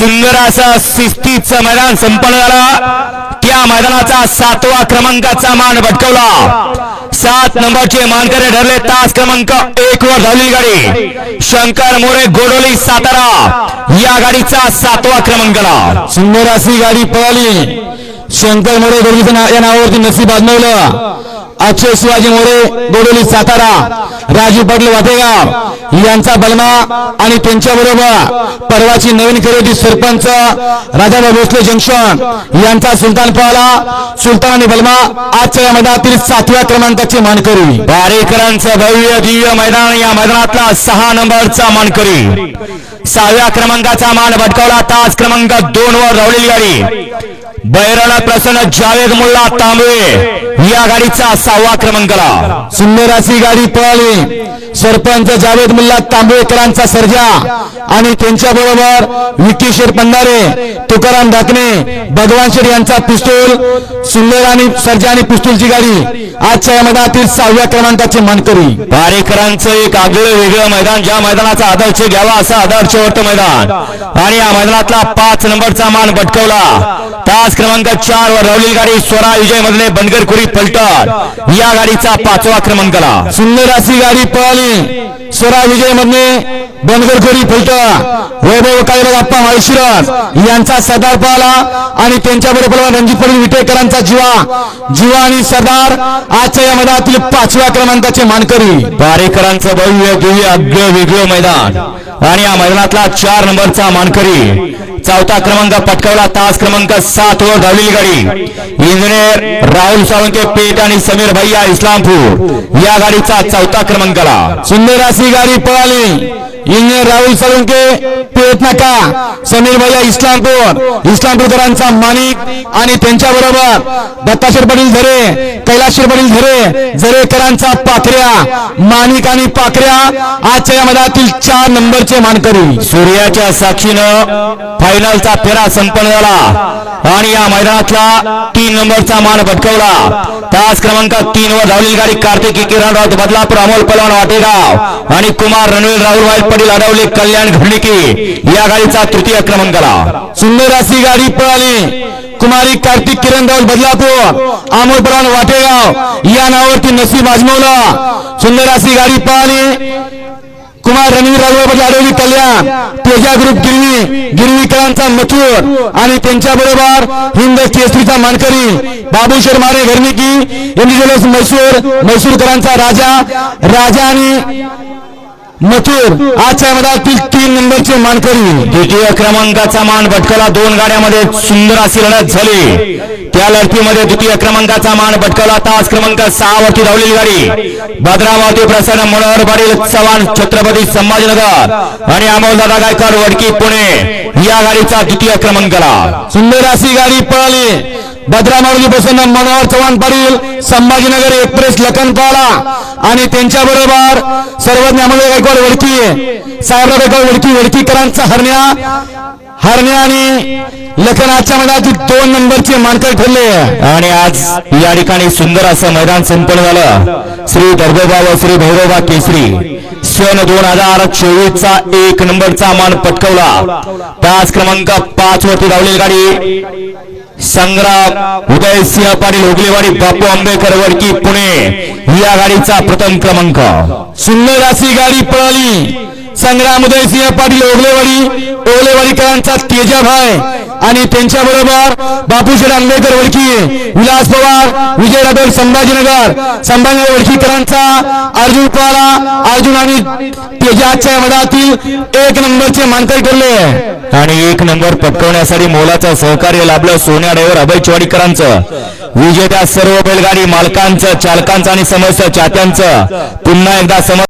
सुंदर असा शिस्तीचं मैदान संपन्न झालं. त्या मैदानाचा सातवा क्रमांकाचा मान भटकवला. सात नंबरचे मानकरी ठरले. तास क्रमांक एक वर झालेली गाडी. शंकर मोरे गोडोली सातारा या गाडीचा सातवा क्रमांकाला सुंदर अशी गाडी पळाली. शंकर मोरे गोडोली या नावावरती नसीब आजमावलं अक्षय शिवाजी मोरे बोडोली सातारा राजू पाटील वाटेगाव यांचा बलमा आणि त्यांच्या बरोबर परवाची नवीन खरेदी सरपंच राजाभाऊ भोसले जंक्शन यांचा सुलतान पळाला सुलतान आणि बलमा आजच्या या मैदानातील सातव्या क्रमांकाची मानकरी. बारेकरांचं भव्य दिव्य मैदान या मैदानातला सहा नंबरचा मानकरी. सहाव्या क्रमांकाचा मान भटकावला तास क्रमांक दोन वर धावलेली गाडी. बैराला प्रसन्न जावेद मुल्ला तांबवे. या गाडीचा सहावा क्रमांकाला सुंदर अशी गाडी पळाली. सरपंच जावेद मुल्ला तांबेकरांचा सर्जा आणि त्यांच्या बरोबर विकी शेठ पंधारे तुकाराम डाकणे भगवान शेठ यांचा पिस्तूल सुंदर आणि सर्जा आणि पिस्तूलची गाडी आजच्या या मैदानातील सहाव्या क्रमांकाचे मानकरी. बारेकरांचं एक आगळं वेगळं मैदान ज्या मैदानाचा आदर्श घ्यावा असं आदर्श होतं मैदान. आणि या मैदानातला पाच नंबरचा मान भटकवला. तास क्रमांक चार वर धावलेली गाडी स्वरा विजय मधले बनगर खुरी पलटण. या गाडीचा पाचवा क्रमांकाला. सुंदर अशी गाडी पळाली. स्वरा विजय मधने बनगरखोरी फलटा वैभव काळीराज आप्पा माळशिरस. यांचा सरदार पळाला आणि त्यांच्या बरोबर रणजित पाटील विटेकरांचा जीवा. जीवा आणि सरदार आजच्या या मैदानातील पाचव्या क्रमांकाचे मानकरी. बारेकरांचं भव्य दिव्य अग्र वेगळं मैदान. आणि या मैदानातला चार नंबरचा मानकरी. चौथा क्रमांक पटकावला तास क्रमांक सात वर धावलेली गाडी. इंजिनियर राहुल सावंके पेठ आणि समीर भैया इस्लामपूर. या गाडीचा चौथा क्रमांकाला. सुंदर अशी गाडी पळाली. इंजिनियर राहुल साळुंके पेटनाका समीर भैया इस्लामपूर. इस्लामपूरकरांचा माणिक आणि त्यांच्या बरोबर दत्ताशेर पाटील झरे कैलाशेर पाटील झरे झरेकरांचा पाखऱ्या माणिक आणि पाखऱ्या. आजच्या या मधातील चार नंबरचे मानकरी. सूर्याच्या साक्षीनं फायनलचा फेरा संपन्न झाला. आणि या मैदानातला तीन नंबरचा मान भटकवला. तास क्रमांक तीन वर धावलेली गाडी कार्तिकी किरण राऊत बदलापूर अमोल पलवान वाटेगाव. आणि कुमार रणवीर राहुल पटेल अडवले कल्याण घडणिकी. या गाडीचा तृतीय क्रमांकाला सुंदर अशी गाडी पळाली. कुमारी कार्तिक किरण राऊत बदलापूर अमोल पलवान वाटेगाव. या नावावरती नसीब आजमवला. सुंदर अशी गाडी पळाली. कुमार रणवीर राघवपती आढळली कल्याण तेजा ग्रुप गिरवी गिरवीकरांचा मथुर. आणि त्यांच्या बरोबर हिंद केसरीचा मानकरी बाबू मारे घरनिकी इंडिजलस मैसूर मैसूरकरांचा राजा राजा आणि मथुर आजच्या मैदानातील तीन नंबरचे मानकरी. द्वितीय क्रमांकाचा मान भटकला. दोन गाड्यामध्ये सुंदर अशी लढत झाली. त्या लढतीमध्ये द्वितीय क्रमांकाचा मान भटकवला तास क्रमांक सहा वरती धावलेली गाडी. भद्रावती प्रसन्न मनोहर पाटील चव्हाण छत्रपती संभाजीनगर आणि अमोलदादा गायकवाड वडकी पुणे. या गाडीचा द्वितीय क्रमांकाला. सुंदर अशी गाडी पळाली. भद्रा मारुती प्रसन्न मनोहर चव्हाण पाटील संभाजीनगर एक्सप्रेस लखनपाला आणि त्यांच्या बरोबर सर्वज्ञ अमोल गायकवाड वडकी. साहेबराव गायकवाड वडकी वडकीकरांचा हरण्या. हरण्या आणि लखनाच्या मैदानातील दोन नंबरचे मानकर ठरले. आणि आज या ठिकाणी सुंदर असं मैदान संपन्न झालं. श्री दर्गोबा व श्री भैरोबा केसरी. सन दोन हजार चोवीस चा एक नंबरचा मान पटकवला. त्याच क्रमांक पाच वरती धावलेली गाडी. संग्राम उदय सिंह पाटील उगलेवाडी बापू आंबेडकर वडकी पुणे? या गाडीचा प्रथम क्रमांक. सुंदर अशी गाडी पळाली. संग्राम उदय सिंह पाटील ओगलेवाडी ओगलेवाडीकरांचा तेजाभाय. आणि त्यांच्या बरोबर बापूशेठ आंबेडकर वडकी विलास पवार विजय राठोड संभाजीनगर संभाजी वडकीकरांचा अर्जुन पवारा अर्जुन आणि तेजाच्या मधातील एक नंबरचे मानकरी ठरले. आणि एक नंबर पटकवण्यासाठी मोलाचं सहकार्य लाभलं सोन्या ड्रायव्हर अभय चिवाडीकरांचं विजेत्या सर्व बैलगाडी मालकांचं चालकांचं आणि समस्त चात्यांचं. पुन्हा एकदा समज